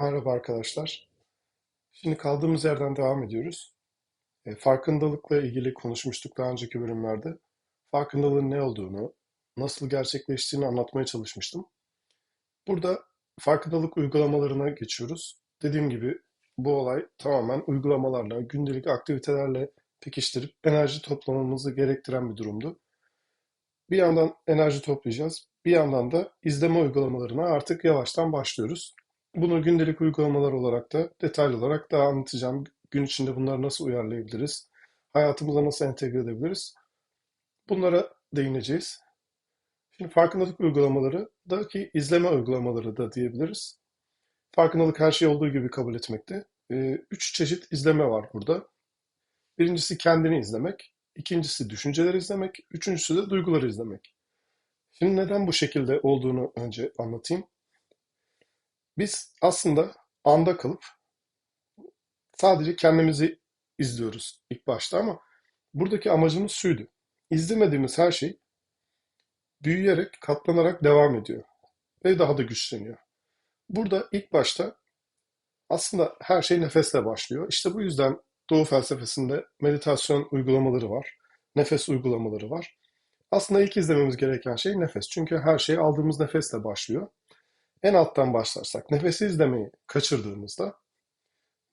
Merhaba arkadaşlar. Şimdi kaldığımız yerden devam ediyoruz. E, farkındalıkla ilgili konuşmuştuk daha önceki bölümlerde. Farkındalığın ne olduğunu, nasıl gerçekleştiğini anlatmaya çalışmıştım. Burada farkındalık uygulamalarına geçiyoruz. Dediğim gibi bu olay tamamen uygulamalarla, gündelik aktivitelerle pekiştirip enerji toplamamızı gerektiren bir durumdu. Bir yandan enerji toplayacağız, bir yandan da izleme uygulamalarına artık yavaştan başlıyoruz. Bunu gündelik uygulamalar olarak da detaylı olarak daha anlatacağım. Gün içinde bunları nasıl uyarlayabiliriz? Hayatımıza nasıl entegre edebiliriz? Bunlara değineceğiz. Şimdi farkındalık uygulamaları da ki izleme uygulamaları da diyebiliriz. Farkındalık her şey olduğu gibi kabul etmekte. Ee, üç çeşit izleme var burada. Birincisi kendini izlemek, ikincisi düşünceleri izlemek, üçüncüsü de duyguları izlemek. Şimdi neden bu şekilde olduğunu önce anlatayım. Biz aslında anda kalıp sadece kendimizi izliyoruz ilk başta ama buradaki amacımız şuydu. İzlemediğimiz her şey büyüyerek, katlanarak devam ediyor ve daha da güçleniyor. Burada ilk başta aslında her şey nefesle başlıyor. İşte bu yüzden Doğu felsefesinde meditasyon uygulamaları var, nefes uygulamaları var. Aslında ilk izlememiz gereken şey nefes. Çünkü her şey aldığımız nefesle başlıyor. En alttan başlarsak nefesi izlemeyi kaçırdığımızda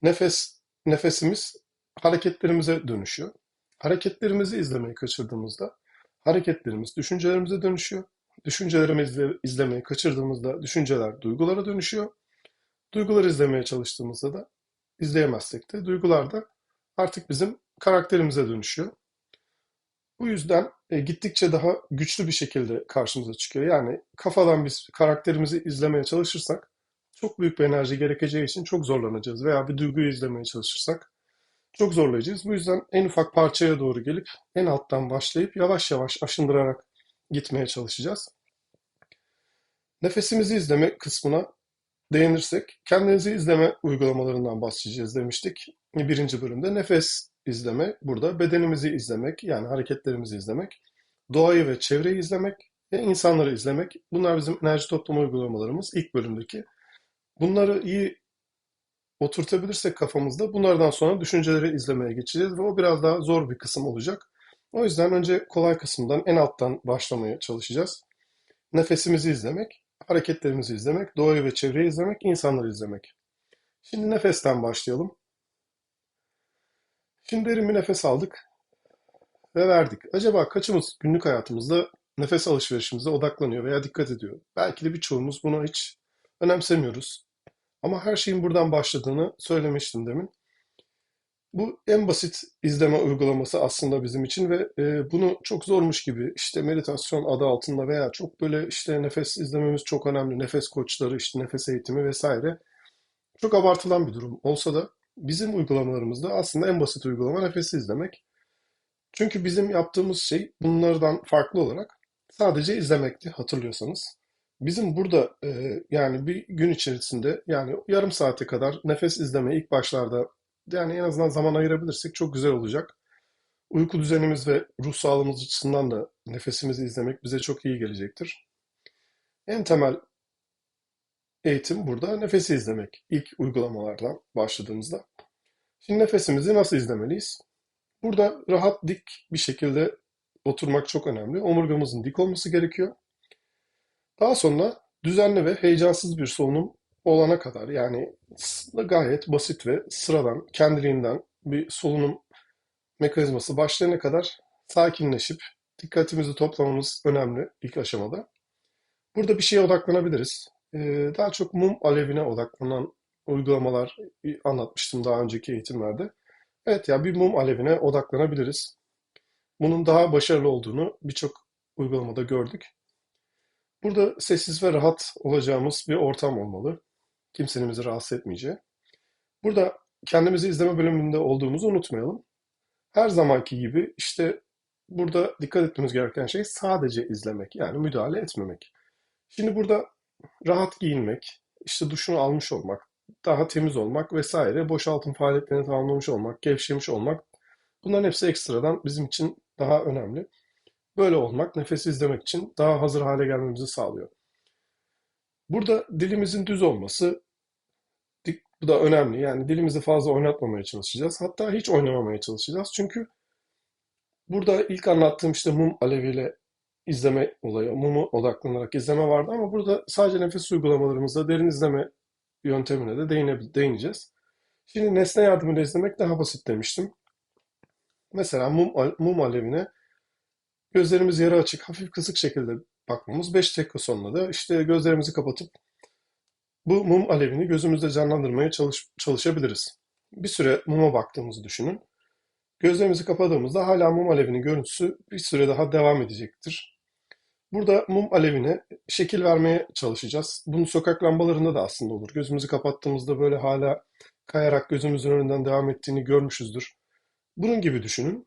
nefes nefesimiz hareketlerimize dönüşüyor. Hareketlerimizi izlemeyi kaçırdığımızda hareketlerimiz düşüncelerimize dönüşüyor. Düşüncelerimizi izlemeyi kaçırdığımızda düşünceler duygulara dönüşüyor. Duyguları izlemeye çalıştığımızda da izleyemezsek de duygular da artık bizim karakterimize dönüşüyor. Bu yüzden e, gittikçe daha güçlü bir şekilde karşımıza çıkıyor. Yani kafadan biz karakterimizi izlemeye çalışırsak çok büyük bir enerji gerekeceği için çok zorlanacağız. Veya bir duyguyu izlemeye çalışırsak çok zorlayacağız. Bu yüzden en ufak parçaya doğru gelip en alttan başlayıp yavaş yavaş aşındırarak gitmeye çalışacağız. Nefesimizi izleme kısmına değinirsek kendinizi izleme uygulamalarından bahsedeceğiz demiştik. Birinci bölümde nefes izleme burada bedenimizi izlemek yani hareketlerimizi izlemek, doğayı ve çevreyi izlemek ve insanları izlemek. Bunlar bizim enerji toplama uygulamalarımız ilk bölümdeki. Bunları iyi oturtabilirsek kafamızda bunlardan sonra düşünceleri izlemeye geçeceğiz ve o biraz daha zor bir kısım olacak. O yüzden önce kolay kısımdan en alttan başlamaya çalışacağız. Nefesimizi izlemek, hareketlerimizi izlemek, doğayı ve çevreyi izlemek, insanları izlemek. Şimdi nefesten başlayalım. Şimdi derin bir nefes aldık ve verdik. Acaba kaçımız günlük hayatımızda nefes alışverişimize odaklanıyor veya dikkat ediyor? Belki de birçoğumuz bunu hiç önemsemiyoruz. Ama her şeyin buradan başladığını söylemiştim demin. Bu en basit izleme uygulaması aslında bizim için ve e, bunu çok zormuş gibi işte meditasyon adı altında veya çok böyle işte nefes izlememiz çok önemli. Nefes koçları, işte nefes eğitimi vesaire. Çok abartılan bir durum olsa da bizim uygulamalarımızda aslında en basit uygulama nefesi izlemek. Çünkü bizim yaptığımız şey bunlardan farklı olarak sadece izlemekti hatırlıyorsanız. Bizim burada e, yani bir gün içerisinde yani yarım saate kadar nefes izleme ilk başlarda yani en azından zaman ayırabilirsek çok güzel olacak. Uyku düzenimiz ve ruh sağlığımız açısından da nefesimizi izlemek bize çok iyi gelecektir. En temel eğitim burada nefesi izlemek. İlk uygulamalardan başladığımızda. Şimdi nefesimizi nasıl izlemeliyiz? Burada rahat dik bir şekilde oturmak çok önemli. Omurgamızın dik olması gerekiyor. Daha sonra düzenli ve heyecansız bir solunum olana kadar yani gayet basit ve sıradan kendiliğinden bir solunum mekanizması başlayana kadar sakinleşip dikkatimizi toplamamız önemli ilk aşamada. Burada bir şeye odaklanabiliriz. Ee, daha çok mum alevine odaklanan uygulamalar anlatmıştım daha önceki eğitimlerde. Evet ya bir mum alevine odaklanabiliriz. Bunun daha başarılı olduğunu birçok uygulamada gördük. Burada sessiz ve rahat olacağımız bir ortam olmalı. Kimsenin bizi rahatsız etmeyeceği. Burada kendimizi izleme bölümünde olduğumuzu unutmayalım. Her zamanki gibi işte burada dikkat etmemiz gereken şey sadece izlemek yani müdahale etmemek. Şimdi burada rahat giyinmek, işte duşunu almış olmak, daha temiz olmak vesaire, boşaltım faaliyetlerini tamamlamış olmak, gevşemiş olmak bunların hepsi ekstradan bizim için daha önemli. Böyle olmak nefesi izlemek için daha hazır hale gelmemizi sağlıyor. Burada dilimizin düz olması, Bu da önemli. Yani dilimizi fazla oynatmamaya çalışacağız. Hatta hiç oynamamaya çalışacağız. Çünkü burada ilk anlattığım işte mum aleviyle izleme olayı, mumu odaklanarak izleme vardı ama burada sadece nefes uygulamalarımızda derin izleme yöntemine de değine, değineceğiz. Şimdi nesne yardımıyla izlemek daha basit demiştim. Mesela mum, mum alevine gözlerimiz yarı açık, hafif kısık şekilde bakmamız 5 dakika sonra da işte gözlerimizi kapatıp bu mum alevini gözümüzde canlandırmaya çalış, çalışabiliriz. Bir süre muma baktığımızı düşünün. Gözlerimizi kapadığımızda hala mum alevinin görüntüsü bir süre daha devam edecektir. Burada mum alevine şekil vermeye çalışacağız. Bunu sokak lambalarında da aslında olur. Gözümüzü kapattığımızda böyle hala kayarak gözümüzün önünden devam ettiğini görmüşüzdür. Bunun gibi düşünün.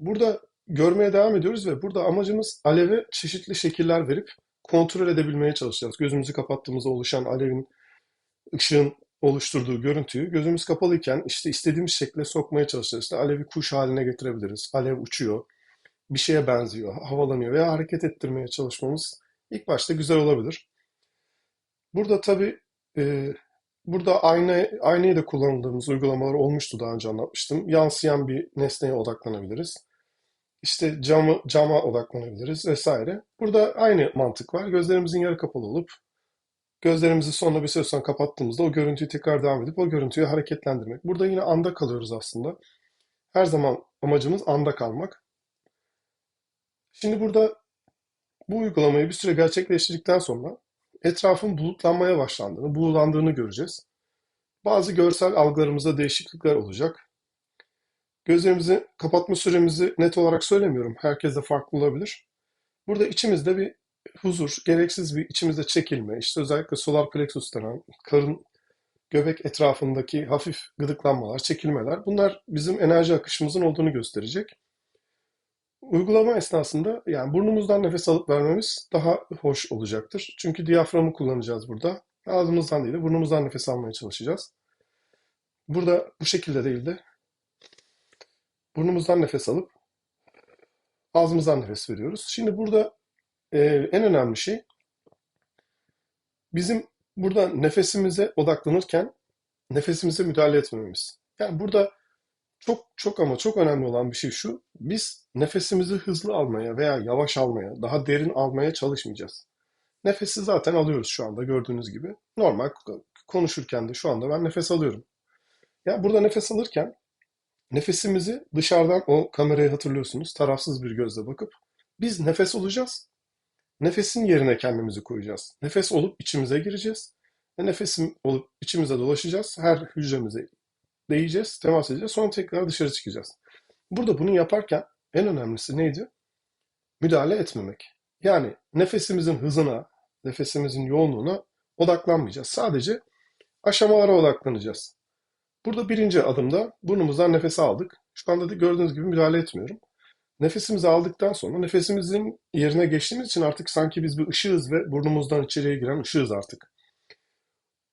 Burada görmeye devam ediyoruz ve burada amacımız aleve çeşitli şekiller verip kontrol edebilmeye çalışacağız. Gözümüzü kapattığımızda oluşan alevin, ışığın oluşturduğu görüntüyü gözümüz kapalıyken işte istediğimiz şekle sokmaya çalışacağız. İşte alevi kuş haline getirebiliriz. Alev uçuyor, bir şeye benziyor, havalanıyor veya hareket ettirmeye çalışmamız ilk başta güzel olabilir. Burada tabii e, burada ayna, aynayı da kullandığımız uygulamalar olmuştu daha önce anlatmıştım. Yansıyan bir nesneye odaklanabiliriz. İşte camı, cama odaklanabiliriz vesaire. Burada aynı mantık var. Gözlerimizin yarı kapalı olup gözlerimizi sonra bir süre sonra kapattığımızda o görüntüyü tekrar devam edip o görüntüyü hareketlendirmek. Burada yine anda kalıyoruz aslında. Her zaman amacımız anda kalmak. Şimdi burada bu uygulamayı bir süre gerçekleştirdikten sonra etrafın bulutlanmaya başlandığını, buğulandığını göreceğiz. Bazı görsel algılarımızda değişiklikler olacak. Gözlerimizi kapatma süremizi net olarak söylemiyorum. Herkes de farklı olabilir. Burada içimizde bir huzur, gereksiz bir içimizde çekilme, işte özellikle solar plexus denen karın göbek etrafındaki hafif gıdıklanmalar, çekilmeler bunlar bizim enerji akışımızın olduğunu gösterecek. Uygulama esnasında yani burnumuzdan nefes alıp vermemiz daha hoş olacaktır. Çünkü diyaframı kullanacağız burada. Ağzımızdan değil de burnumuzdan nefes almaya çalışacağız. Burada bu şekilde değil de burnumuzdan nefes alıp ağzımızdan nefes veriyoruz. Şimdi burada e, en önemli şey bizim burada nefesimize odaklanırken nefesimize müdahale etmememiz. Yani burada çok çok ama çok önemli olan bir şey şu. Biz nefesimizi hızlı almaya veya yavaş almaya, daha derin almaya çalışmayacağız. Nefesi zaten alıyoruz şu anda gördüğünüz gibi. Normal konuşurken de şu anda ben nefes alıyorum. Ya burada nefes alırken nefesimizi dışarıdan o kamerayı hatırlıyorsunuz tarafsız bir gözle bakıp biz nefes olacağız. Nefesin yerine kendimizi koyacağız. Nefes olup içimize gireceğiz. Ve nefesim olup içimize dolaşacağız. Her hücremize değeceğiz, temas edeceğiz. Sonra tekrar dışarı çıkacağız. Burada bunu yaparken en önemlisi neydi? Müdahale etmemek. Yani nefesimizin hızına, nefesimizin yoğunluğuna odaklanmayacağız. Sadece aşamalara odaklanacağız. Burada birinci adımda burnumuzdan nefes aldık. Şu anda da gördüğünüz gibi müdahale etmiyorum. Nefesimizi aldıktan sonra nefesimizin yerine geçtiğimiz için artık sanki biz bir ışığız ve burnumuzdan içeriye giren ışığız artık.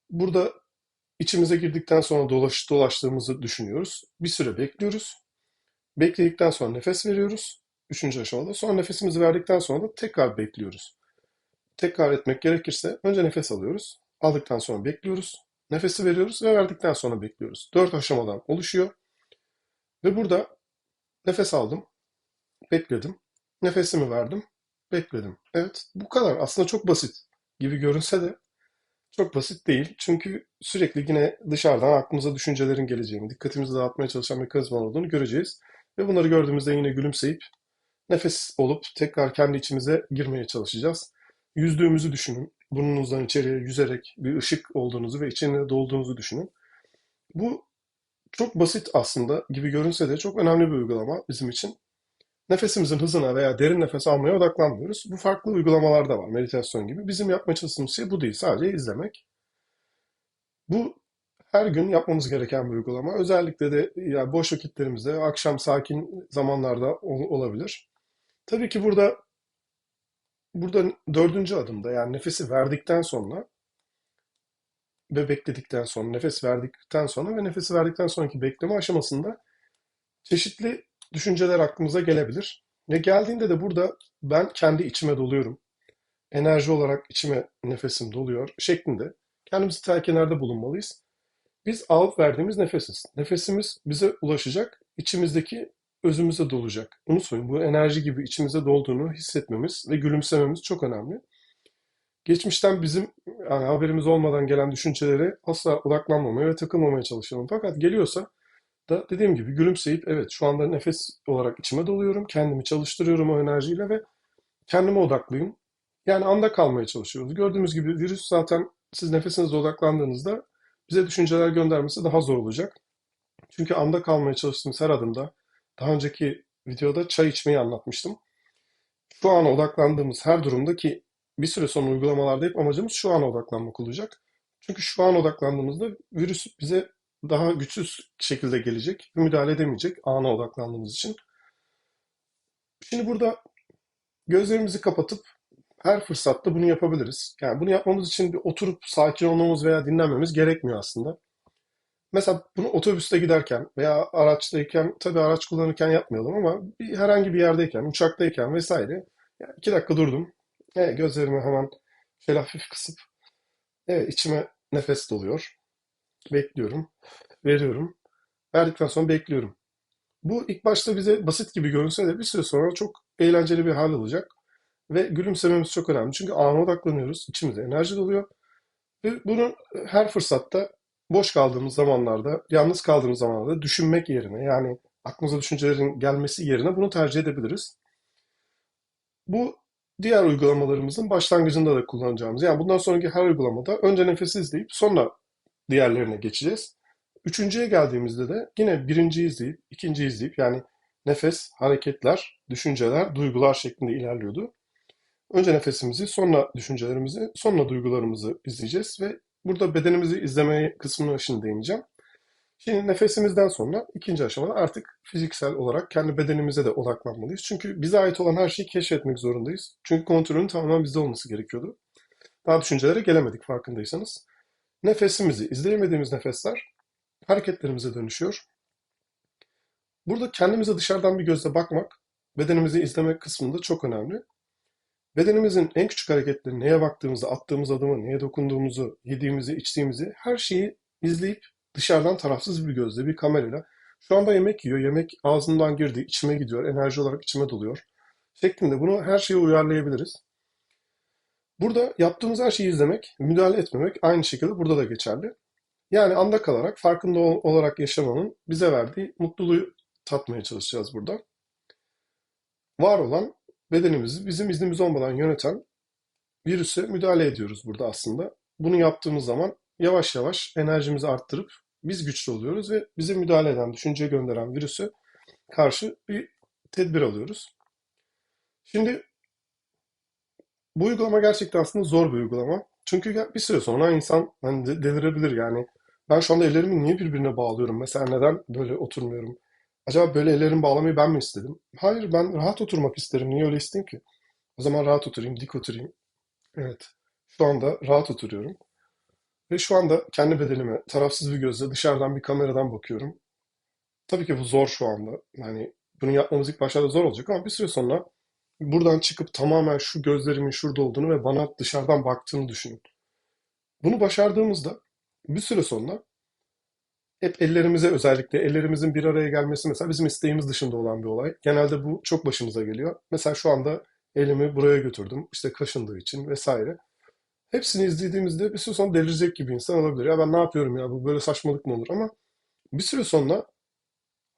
Burada içimize girdikten sonra dolaş, dolaştığımızı düşünüyoruz. Bir süre bekliyoruz. Bekledikten sonra nefes veriyoruz. Üçüncü aşamada. Sonra nefesimizi verdikten sonra da tekrar bekliyoruz. Tekrar etmek gerekirse önce nefes alıyoruz. Aldıktan sonra bekliyoruz. Nefesi veriyoruz ve verdikten sonra bekliyoruz. Dört aşamadan oluşuyor. Ve burada nefes aldım. Bekledim. Nefesimi verdim. Bekledim. Evet bu kadar. Aslında çok basit gibi görünse de çok basit değil. Çünkü sürekli yine dışarıdan aklımıza düşüncelerin geleceğini, dikkatimizi dağıtmaya çalışan mekanizmalar olduğunu göreceğiz. Ve bunları gördüğümüzde yine gülümseyip nefes olup tekrar kendi içimize girmeye çalışacağız. Yüzdüğümüzü düşünün. Burnunuzdan içeriye yüzerek bir ışık olduğunuzu ve içine dolduğunuzu düşünün. Bu çok basit aslında gibi görünse de çok önemli bir uygulama bizim için. Nefesimizin hızına veya derin nefes almaya odaklanmıyoruz. Bu farklı uygulamalar da var, meditasyon gibi. Bizim yapmaya çalıştığımız şey bu değil, sadece izlemek. Bu her gün yapmamız gereken bir uygulama. Özellikle de ya boş vakitlerimizde, akşam sakin zamanlarda ol- olabilir. Tabii ki burada burada dördüncü adımda yani nefesi verdikten sonra ve bekledikten sonra, nefes verdikten sonra ve nefesi verdikten sonraki bekleme aşamasında çeşitli düşünceler aklımıza gelebilir. Ve geldiğinde de burada ben kendi içime doluyorum. Enerji olarak içime nefesim doluyor şeklinde kendimizi telkinlerde bulunmalıyız. Biz alıp verdiğimiz nefesiz. Nefesimiz bize ulaşacak, içimizdeki özümüze dolacak. Unutmayın bu enerji gibi içimize dolduğunu hissetmemiz ve gülümsememiz çok önemli. Geçmişten bizim yani haberimiz olmadan gelen düşüncelere asla odaklanmamaya ve takılmamaya çalışalım. Fakat geliyorsa da dediğim gibi gülümseyip evet şu anda nefes olarak içime doluyorum, kendimi çalıştırıyorum o enerjiyle ve kendime odaklıyım. Yani anda kalmaya çalışıyoruz. Gördüğümüz gibi virüs zaten siz nefesinize odaklandığınızda bize düşünceler göndermesi daha zor olacak. Çünkü anda kalmaya çalıştığımız her adımda daha önceki videoda çay içmeyi anlatmıştım. Şu ana odaklandığımız her durumda ki bir süre sonra uygulamalarda hep amacımız şu ana odaklanmak olacak. Çünkü şu an odaklandığımızda virüs bize daha güçsüz şekilde gelecek, müdahale edemeyecek ana odaklandığımız için. Şimdi burada gözlerimizi kapatıp her fırsatta bunu yapabiliriz. Yani bunu yapmamız için bir oturup sakin olmamız veya dinlenmemiz gerekmiyor aslında. Mesela bunu otobüste giderken veya araçtayken, tabii araç kullanırken yapmayalım ama bir, herhangi bir yerdeyken, uçaktayken vesaire yani iki dakika durdum. Evet, gözlerimi hemen şöyle hafif kısıp evet, içime nefes doluyor. Bekliyorum. Veriyorum. Verdikten sonra bekliyorum. Bu ilk başta bize basit gibi görünse de bir süre sonra çok eğlenceli bir hal alacak. Ve gülümsememiz çok önemli. Çünkü ana odaklanıyoruz. İçimize enerji doluyor. Ve bunu her fırsatta boş kaldığımız zamanlarda, yalnız kaldığımız zamanlarda düşünmek yerine yani aklımıza düşüncelerin gelmesi yerine bunu tercih edebiliriz. Bu diğer uygulamalarımızın başlangıcında da kullanacağımız. Yani bundan sonraki her uygulamada önce nefesi izleyip sonra diğerlerine geçeceğiz. Üçüncüye geldiğimizde de yine birinciyi izleyip, ikinciyi izleyip yani nefes, hareketler, düşünceler, duygular şeklinde ilerliyordu. Önce nefesimizi, sonra düşüncelerimizi, sonra duygularımızı izleyeceğiz ve burada bedenimizi izlemeye kısmına şimdi değineceğim. Şimdi nefesimizden sonra ikinci aşamada artık fiziksel olarak kendi bedenimize de odaklanmalıyız. Çünkü bize ait olan her şeyi keşfetmek zorundayız. Çünkü kontrolün tamamen bizde olması gerekiyordu. Daha düşüncelere gelemedik farkındaysanız. Nefesimizi, izleyemediğimiz nefesler hareketlerimize dönüşüyor. Burada kendimize dışarıdan bir gözle bakmak, bedenimizi izlemek kısmında çok önemli. Bedenimizin en küçük hareketleri, neye baktığımızı, attığımız adımı, neye dokunduğumuzu, yediğimizi, içtiğimizi her şeyi izleyip dışarıdan tarafsız bir gözle, bir kamerayla şu anda yemek yiyor, yemek ağzımdan girdi, içime gidiyor, enerji olarak içime doluyor şeklinde bunu her şeye uyarlayabiliriz. Burada yaptığımız her şeyi izlemek, müdahale etmemek aynı şekilde burada da geçerli. Yani anda kalarak, farkında olarak yaşamanın bize verdiği mutluluğu tatmaya çalışacağız burada. Var olan bedenimizi bizim iznimiz olmadan yöneten virüse müdahale ediyoruz burada aslında. Bunu yaptığımız zaman yavaş yavaş enerjimizi arttırıp biz güçlü oluyoruz ve bize müdahale eden, düşünce gönderen virüse karşı bir tedbir alıyoruz. Şimdi bu uygulama gerçekten aslında zor bir uygulama. Çünkü bir süre sonra insan hani delirebilir yani. Ben şu anda ellerimi niye birbirine bağlıyorum? Mesela neden böyle oturmuyorum? Acaba böyle ellerimi bağlamayı ben mi istedim? Hayır ben rahat oturmak isterim. Niye öyle isteyeyim ki? O zaman rahat oturayım, dik oturayım. Evet. Şu anda rahat oturuyorum. Ve şu anda kendi bedenime tarafsız bir gözle dışarıdan bir kameradan bakıyorum. Tabii ki bu zor şu anda. Yani bunu yapmamız ilk başlarda zor olacak ama bir süre sonra buradan çıkıp tamamen şu gözlerimin şurada olduğunu ve bana dışarıdan baktığını düşünün. Bunu başardığımızda bir süre sonra hep ellerimize özellikle ellerimizin bir araya gelmesi mesela bizim isteğimiz dışında olan bir olay. Genelde bu çok başımıza geliyor. Mesela şu anda elimi buraya götürdüm. işte kaşındığı için vesaire. Hepsini izlediğimizde bir süre sonra delirecek gibi insan olabilir. Ya ben ne yapıyorum ya bu böyle saçmalık mı olur ama bir süre sonra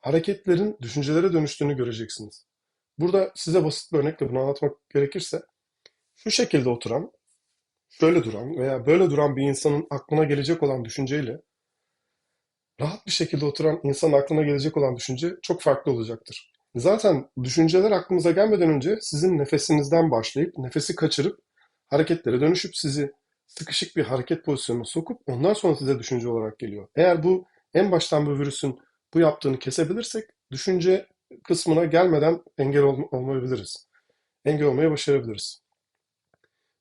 hareketlerin düşüncelere dönüştüğünü göreceksiniz. Burada size basit bir örnekle bunu anlatmak gerekirse şu şekilde oturan, şöyle duran veya böyle duran bir insanın aklına gelecek olan düşünceyle rahat bir şekilde oturan insanın aklına gelecek olan düşünce çok farklı olacaktır. Zaten düşünceler aklımıza gelmeden önce sizin nefesinizden başlayıp nefesi kaçırıp hareketlere dönüşüp sizi sıkışık bir hareket pozisyonuna sokup ondan sonra size düşünce olarak geliyor. Eğer bu en baştan bu virüsün bu yaptığını kesebilirsek düşünce kısmına gelmeden engel ol olmayabiliriz. Engel olmayı başarabiliriz.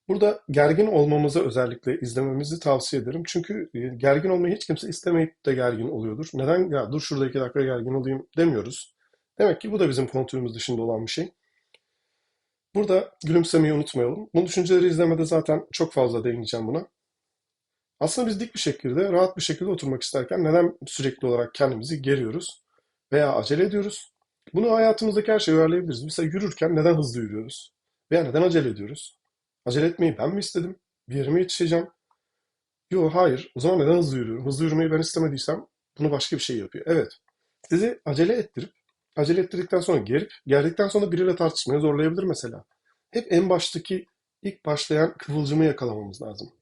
Burada gergin olmamızı özellikle izlememizi tavsiye ederim. Çünkü e, gergin olmayı hiç kimse istemeyip de gergin oluyordur. Neden? Ya dur şurada iki dakika gergin olayım demiyoruz. Demek ki bu da bizim kontrolümüz dışında olan bir şey. Burada gülümsemeyi unutmayalım. Bu düşünceleri izlemede zaten çok fazla değineceğim buna. Aslında biz dik bir şekilde, rahat bir şekilde oturmak isterken neden sürekli olarak kendimizi geriyoruz veya acele ediyoruz? Bunu hayatımızdaki her şeye uyarlayabiliriz. Mesela yürürken neden hızlı yürüyoruz? Veya neden acele ediyoruz? Acele etmeyi ben mi istedim? Bir yerime yetişeceğim. Yok, hayır. O zaman neden hızlı yürüyorum? Hızlı yürümeyi ben istemediysem bunu başka bir şey yapıyor. Evet. Sizi acele ettirip, acele ettirdikten sonra gerip, gerdikten sonra biriyle tartışmaya zorlayabilir mesela. Hep en baştaki, ilk başlayan kıvılcımı yakalamamız lazım.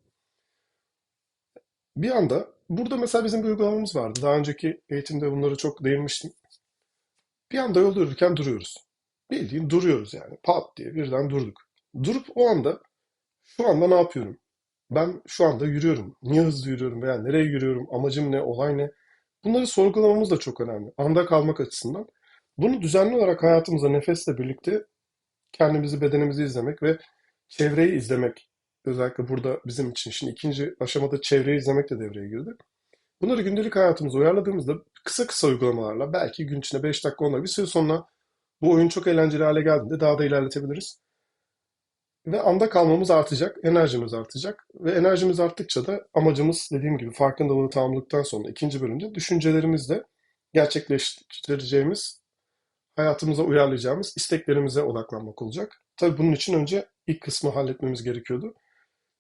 Bir anda, burada mesela bizim bir uygulamamız vardı. Daha önceki eğitimde bunları çok değinmiştim. Bir anda yolda yürürken duruyoruz. Bildiğin duruyoruz yani. Pat diye birden durduk. Durup o anda, şu anda ne yapıyorum? Ben şu anda yürüyorum. Niye hızlı yürüyorum veya nereye yürüyorum? Amacım ne? Olay ne? Bunları sorgulamamız da çok önemli. Anda kalmak açısından. Bunu düzenli olarak hayatımıza nefesle birlikte kendimizi, bedenimizi izlemek ve çevreyi izlemek. Özellikle burada bizim için şimdi ikinci aşamada çevreyi izlemek de devreye girdi. Bunları gündelik hayatımıza uyarladığımızda kısa kısa uygulamalarla belki gün içinde 5 dakika 10 dakika bir süre sonra bu oyun çok eğlenceli hale geldiğinde daha da ilerletebiliriz. Ve anda kalmamız artacak, enerjimiz artacak ve enerjimiz arttıkça da amacımız dediğim gibi farkındalığı tamamladıktan sonra ikinci bölümde düşüncelerimizle gerçekleştireceğimiz, hayatımıza uyarlayacağımız isteklerimize odaklanmak olacak. Tabii bunun için önce ilk kısmı halletmemiz gerekiyordu.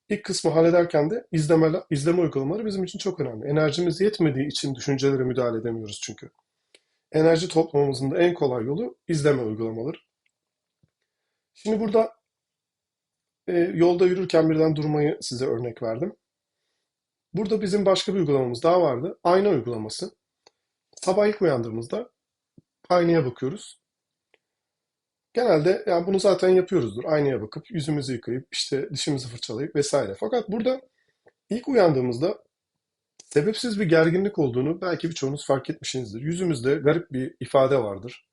İlk kısmı hallederken de izleme, izleme uygulamaları bizim için çok önemli. Enerjimiz yetmediği için düşüncelere müdahale edemiyoruz çünkü. Enerji toplamamızın da en kolay yolu izleme uygulamaları. Şimdi burada e, yolda yürürken birden durmayı size örnek verdim. Burada bizim başka bir uygulamamız daha vardı. Ayna uygulaması. Sabah ilk uyandığımızda aynaya bakıyoruz. Genelde yani bunu zaten yapıyoruzdur. Aynaya bakıp yüzümüzü yıkayıp işte dişimizi fırçalayıp vesaire. Fakat burada ilk uyandığımızda sebepsiz bir gerginlik olduğunu belki birçoğunuz fark etmişsinizdir. Yüzümüzde garip bir ifade vardır.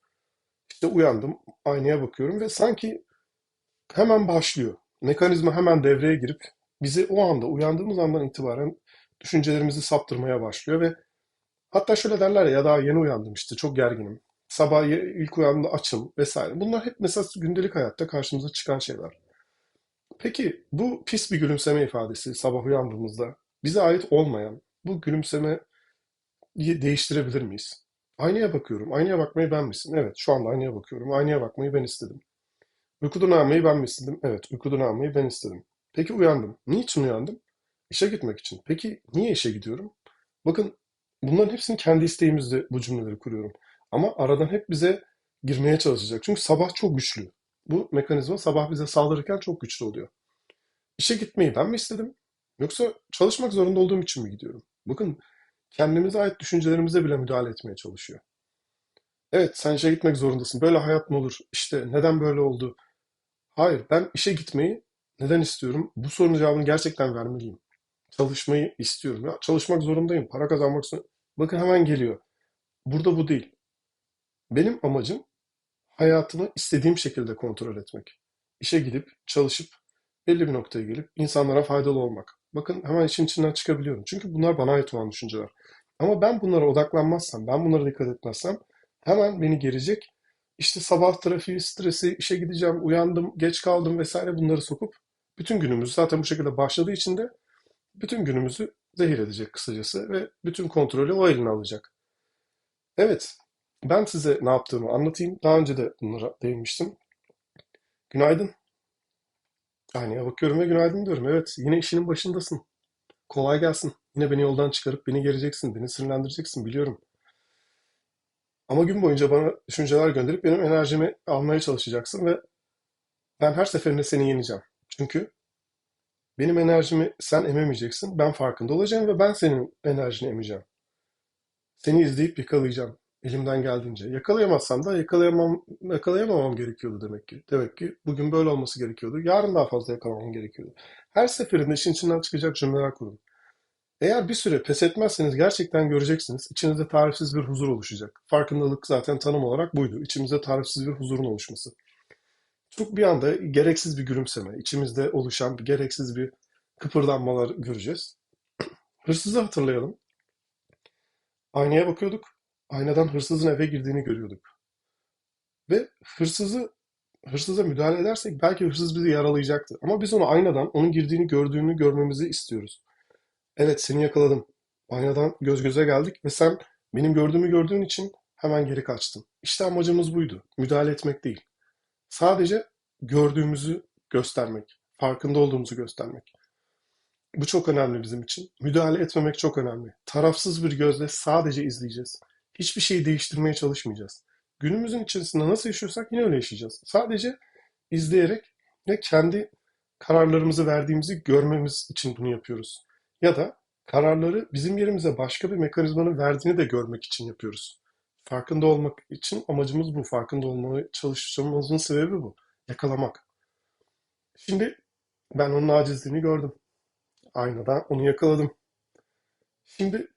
İşte uyandım, aynaya bakıyorum ve sanki hemen başlıyor. Mekanizma hemen devreye girip bizi o anda uyandığımız andan itibaren düşüncelerimizi saptırmaya başlıyor ve hatta şöyle derler ya, ya daha yeni uyandım işte çok gerginim. Sabah ilk uyandığımda açım vesaire. Bunlar hep mesela gündelik hayatta karşımıza çıkan şeyler. Peki bu pis bir gülümseme ifadesi sabah uyandığımızda bize ait olmayan bu gülümsemeyi değiştirebilir miyiz? Aynaya bakıyorum. Aynaya bakmayı ben misin? Evet, şu anda aynaya bakıyorum. Aynaya bakmayı ben istedim. Uykudan uyanmayı ben mi istedim? Evet, uykudan uyanmayı ben istedim. Peki uyandım. Niçin uyandım? İşe gitmek için. Peki niye işe gidiyorum? Bakın bunların hepsini kendi isteğimizle bu cümleleri kuruyorum. Ama aradan hep bize girmeye çalışacak. Çünkü sabah çok güçlü. Bu mekanizma sabah bize saldırırken çok güçlü oluyor. İşe gitmeyi ben mi istedim? Yoksa çalışmak zorunda olduğum için mi gidiyorum? Bakın kendimize ait düşüncelerimize bile müdahale etmeye çalışıyor. Evet sen işe gitmek zorundasın. Böyle hayat mı olur? İşte neden böyle oldu? Hayır ben işe gitmeyi neden istiyorum? Bu sorunun cevabını gerçekten vermeliyim. Çalışmayı istiyorum. Ya çalışmak zorundayım. Para kazanmak zorundayım. Bakın hemen geliyor. Burada bu değil. Benim amacım hayatımı istediğim şekilde kontrol etmek. İşe gidip, çalışıp, belli bir noktaya gelip insanlara faydalı olmak. Bakın hemen işin içinden çıkabiliyorum. Çünkü bunlar bana ait olan düşünceler. Ama ben bunlara odaklanmazsam, ben bunlara dikkat etmezsem hemen beni gelecek. İşte sabah trafiği, stresi, işe gideceğim, uyandım, geç kaldım vesaire bunları sokup bütün günümüzü zaten bu şekilde başladığı için de bütün günümüzü zehir edecek kısacası ve bütün kontrolü o eline alacak. Evet, ben size ne yaptığımı anlatayım. Daha önce de bunlara değinmiştim. Günaydın. Aynaya bakıyorum ve günaydın diyorum. Evet, yine işinin başındasın. Kolay gelsin. Yine beni yoldan çıkarıp beni gereceksin, beni sinirlendireceksin biliyorum. Ama gün boyunca bana düşünceler gönderip benim enerjimi almaya çalışacaksın ve ben her seferinde seni yeneceğim. Çünkü benim enerjimi sen ememeyeceksin. Ben farkında olacağım ve ben senin enerjini emeceğim. Seni izleyip yakalayacağım. Elimden geldiğince. Yakalayamazsam da yakalayamam, yakalayamamam gerekiyordu demek ki. Demek ki bugün böyle olması gerekiyordu. Yarın daha fazla yakalamam gerekiyordu. Her seferinde işin içinden çıkacak cümleler kurun. Eğer bir süre pes etmezseniz gerçekten göreceksiniz. İçinizde tarifsiz bir huzur oluşacak. Farkındalık zaten tanım olarak buydu. İçimizde tarifsiz bir huzurun oluşması. Çok bir anda gereksiz bir gülümseme, içimizde oluşan bir gereksiz bir kıpırdanmalar göreceğiz. Hırsızı hatırlayalım. Aynaya bakıyorduk. Aynadan hırsızın eve girdiğini görüyorduk. Ve hırsızı hırsıza müdahale edersek belki hırsız bizi yaralayacaktı. Ama biz onu aynadan onun girdiğini gördüğünü görmemizi istiyoruz. Evet, seni yakaladım. Banyodan göz göze geldik ve sen benim gördüğümü gördüğün için hemen geri kaçtın. İşte amacımız buydu. Müdahale etmek değil. Sadece gördüğümüzü göstermek, farkında olduğumuzu göstermek. Bu çok önemli bizim için. Müdahale etmemek çok önemli. Tarafsız bir gözle sadece izleyeceğiz. Hiçbir şeyi değiştirmeye çalışmayacağız. Günümüzün içerisinde nasıl yaşıyorsak yine öyle yaşayacağız. Sadece izleyerek ve kendi kararlarımızı verdiğimizi görmemiz için bunu yapıyoruz. Ya da kararları bizim yerimize başka bir mekanizmanın verdiğini de görmek için yapıyoruz. Farkında olmak için amacımız bu. Farkında olmaya çalışmamızın sebebi bu. Yakalamak. Şimdi ben onun acizliğini gördüm. Aynada onu yakaladım. Şimdi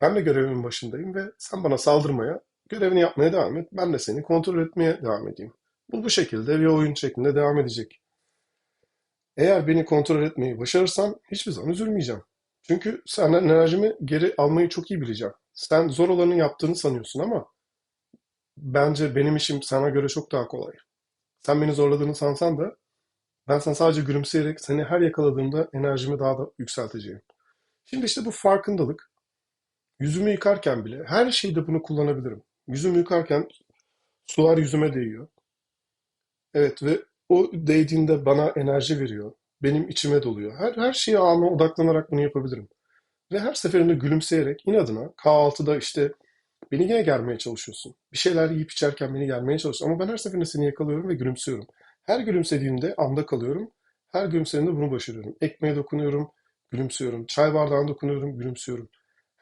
ben de görevimin başındayım ve sen bana saldırmaya, görevini yapmaya devam et. Ben de seni kontrol etmeye devam edeyim. Bu bu şekilde bir oyun şeklinde devam edecek. Eğer beni kontrol etmeyi başarırsan hiçbir zaman üzülmeyeceğim. Çünkü senden enerjimi geri almayı çok iyi bileceğim. Sen zor olanı yaptığını sanıyorsun ama bence benim işim sana göre çok daha kolay. Sen beni zorladığını sansan da ben sana sadece gülümseyerek seni her yakaladığımda enerjimi daha da yükselteceğim. Şimdi işte bu farkındalık. Yüzümü yıkarken bile her şeyde bunu kullanabilirim. Yüzümü yıkarken sular yüzüme değiyor. Evet ve o değdiğinde bana enerji veriyor. Benim içime doluyor. Her, her şeye ana odaklanarak bunu yapabilirim. Ve her seferinde gülümseyerek inadına kahvaltıda işte beni yine germeye çalışıyorsun. Bir şeyler yiyip içerken beni germeye çalışıyorsun. Ama ben her seferinde seni yakalıyorum ve gülümsüyorum. Her gülümsediğimde anda kalıyorum. Her gülümsediğimde bunu başarıyorum. Ekmeğe dokunuyorum, gülümsüyorum. Çay bardağına dokunuyorum, gülümsüyorum.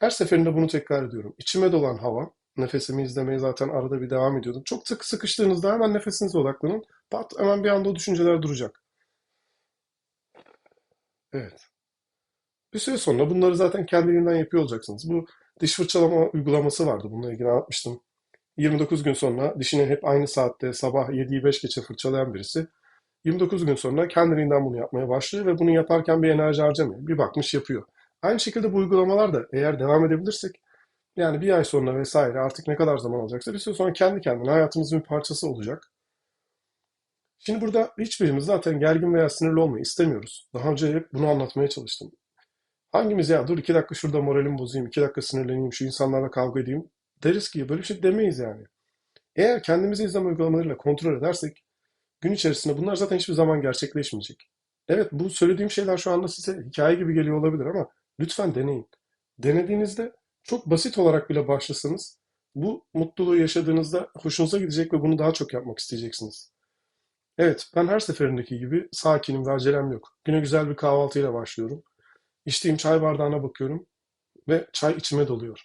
Her seferinde bunu tekrar ediyorum. İçime dolan hava, nefesimi izlemeye zaten arada bir devam ediyordum. Çok sık sıkıştığınızda hemen nefesinize odaklanın. Pat hemen bir anda o düşünceler duracak. Evet. Bir süre sonra bunları zaten kendiliğinden yapıyor olacaksınız. Bu diş fırçalama uygulaması vardı. Bununla ilgili anlatmıştım. 29 gün sonra dişini hep aynı saatte sabah 7'yi 5 geçe fırçalayan birisi 29 gün sonra kendiliğinden bunu yapmaya başlıyor ve bunu yaparken bir enerji harcamıyor. Bir bakmış yapıyor. Aynı şekilde bu uygulamalar da eğer devam edebilirsek yani bir ay sonra vesaire artık ne kadar zaman alacaksa bir süre sonra kendi kendine hayatımızın bir parçası olacak. Şimdi burada hiçbirimiz zaten gergin veya sinirli olmayı istemiyoruz. Daha önce hep bunu anlatmaya çalıştım. Hangimiz ya dur iki dakika şurada moralimi bozayım, iki dakika sinirleneyim, şu insanlarla kavga edeyim deriz ki böyle bir şey demeyiz yani. Eğer kendimizi izleme uygulamalarıyla kontrol edersek gün içerisinde bunlar zaten hiçbir zaman gerçekleşmeyecek. Evet bu söylediğim şeyler şu anda size hikaye gibi geliyor olabilir ama lütfen deneyin. Denediğinizde çok basit olarak bile başlasanız bu mutluluğu yaşadığınızda hoşunuza gidecek ve bunu daha çok yapmak isteyeceksiniz. Evet, ben her seferindeki gibi sakinim ve acelem yok. Güne güzel bir kahvaltıyla başlıyorum. İçtiğim çay bardağına bakıyorum ve çay içime doluyor.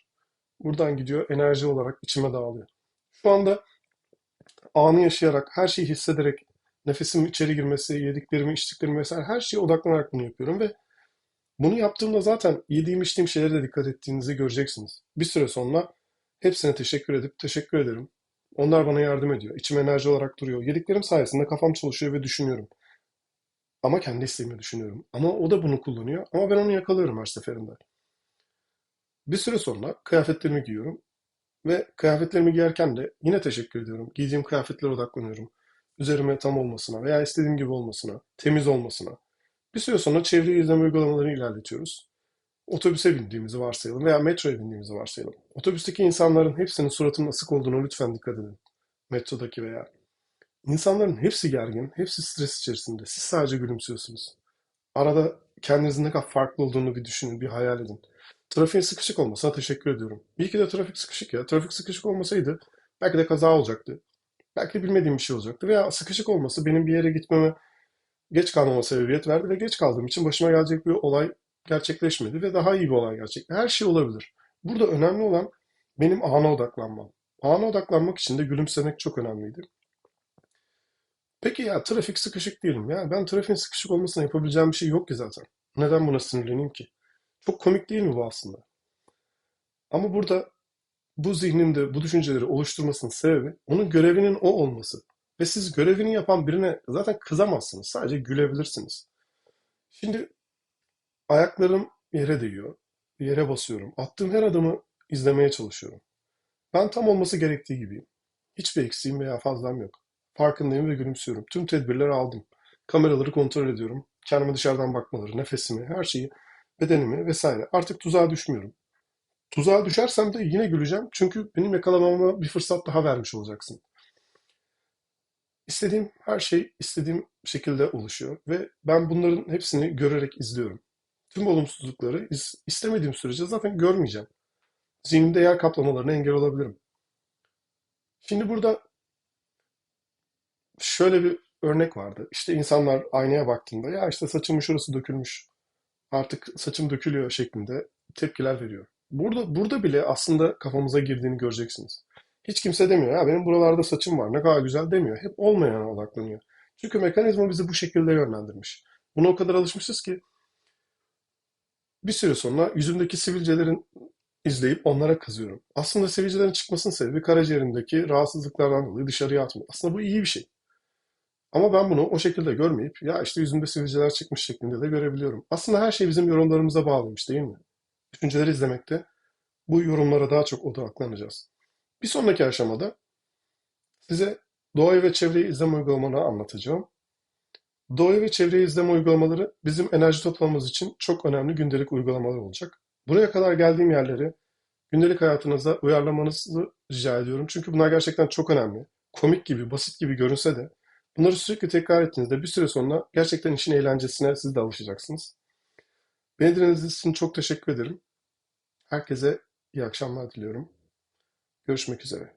Buradan gidiyor, enerji olarak içime dağılıyor. Şu anda anı yaşayarak, her şeyi hissederek, nefesimin içeri girmesi, yediklerimi, içtiklerimi vesaire her şeye odaklanarak bunu yapıyorum ve bunu yaptığımda zaten yediğim içtiğim şeylere de dikkat ettiğinizi göreceksiniz. Bir süre sonra hepsine teşekkür edip teşekkür ederim. Onlar bana yardım ediyor. İçim enerji olarak duruyor. Yediklerim sayesinde kafam çalışıyor ve düşünüyorum. Ama kendi isteğimi düşünüyorum. Ama o da bunu kullanıyor. Ama ben onu yakalıyorum her seferinde. Bir süre sonra kıyafetlerimi giyiyorum. Ve kıyafetlerimi giyerken de yine teşekkür ediyorum. Giydiğim kıyafetlere odaklanıyorum. Üzerime tam olmasına veya istediğim gibi olmasına, temiz olmasına. Bir süre sonra çevre izleme uygulamalarını ilerletiyoruz. Otobüse bindiğimizi varsayalım veya metroya bindiğimizi varsayalım. Otobüsteki insanların hepsinin suratının asık olduğunu lütfen dikkat edin. Metrodaki veya. İnsanların hepsi gergin, hepsi stres içerisinde. Siz sadece gülümsüyorsunuz. Arada kendinizin ne kadar farklı olduğunu bir düşünün, bir hayal edin. Trafiğin sıkışık olmasına teşekkür ediyorum. İyi ki de trafik sıkışık ya. Trafik sıkışık olmasaydı belki de kaza olacaktı. Belki bilmediğim bir şey olacaktı. Veya sıkışık olması benim bir yere gitmeme geç kalmama sebebiyet verdi ve geç kaldığım için başıma gelecek bir olay gerçekleşmedi ve daha iyi bir olay gerçekleşti. Her şey olabilir. Burada önemli olan benim ana odaklanmam. Ana odaklanmak için de gülümsemek çok önemliydi. Peki ya trafik sıkışık diyelim ya. Ben trafiğin sıkışık olmasına yapabileceğim bir şey yok ki zaten. Neden buna sinirleneyim ki? Çok komik değil mi bu aslında? Ama burada bu zihninde bu düşünceleri oluşturmasının sebebi onun görevinin o olması. Ve siz görevini yapan birine zaten kızamazsınız. Sadece gülebilirsiniz. Şimdi ayaklarım yere değiyor. Yere basıyorum. Attığım her adımı izlemeye çalışıyorum. Ben tam olması gerektiği gibiyim. Hiçbir eksiğim veya fazlam yok. Farkındayım ve gülümsüyorum. Tüm tedbirleri aldım. Kameraları kontrol ediyorum. Kendime dışarıdan bakmaları, nefesimi, her şeyi bedenimi vesaire. Artık tuzağa düşmüyorum. Tuzağa düşersem de yine güleceğim. Çünkü benim yakalamama bir fırsat daha vermiş olacaksın. İstediğim her şey istediğim şekilde oluşuyor ve ben bunların hepsini görerek izliyorum. Tüm olumsuzlukları is- istemediğim sürece zaten görmeyeceğim. Zihnimde yer kaplamalarına engel olabilirim. Şimdi burada şöyle bir örnek vardı. İşte insanlar aynaya baktığında ya işte saçımın şurası dökülmüş, artık saçım dökülüyor şeklinde tepkiler veriyor. Burada burada bile aslında kafamıza girdiğini göreceksiniz. Hiç kimse demiyor ya benim buralarda saçım var ne kadar güzel demiyor. Hep olmayana odaklanıyor. Çünkü mekanizma bizi bu şekilde yönlendirmiş. Buna o kadar alışmışız ki bir süre sonra yüzümdeki sivilcelerin izleyip onlara kızıyorum. Aslında sivilcelerin çıkmasının sebebi karaciğerimdeki rahatsızlıklardan dolayı dışarıya atmak. Aslında bu iyi bir şey. Ama ben bunu o şekilde görmeyip ya işte yüzümde sivilceler çıkmış şeklinde de görebiliyorum. Aslında her şey bizim yorumlarımıza bağlıymış değil mi? Düşünceleri izlemekte bu yorumlara daha çok odaklanacağız. Bir sonraki aşamada size doğayı ve çevreyi izleme uygulamalarını anlatacağım. Doğayı ve çevreyi izleme uygulamaları bizim enerji toplamamız için çok önemli gündelik uygulamalar olacak. Buraya kadar geldiğim yerleri gündelik hayatınıza uyarlamanızı rica ediyorum. Çünkü bunlar gerçekten çok önemli. Komik gibi, basit gibi görünse de bunları sürekli tekrar ettiğinizde bir süre sonra gerçekten işin eğlencesine siz de alışacaksınız. Beni dinlediğiniz için çok teşekkür ederim. Herkese iyi akşamlar diliyorum. Görüşmek üzere.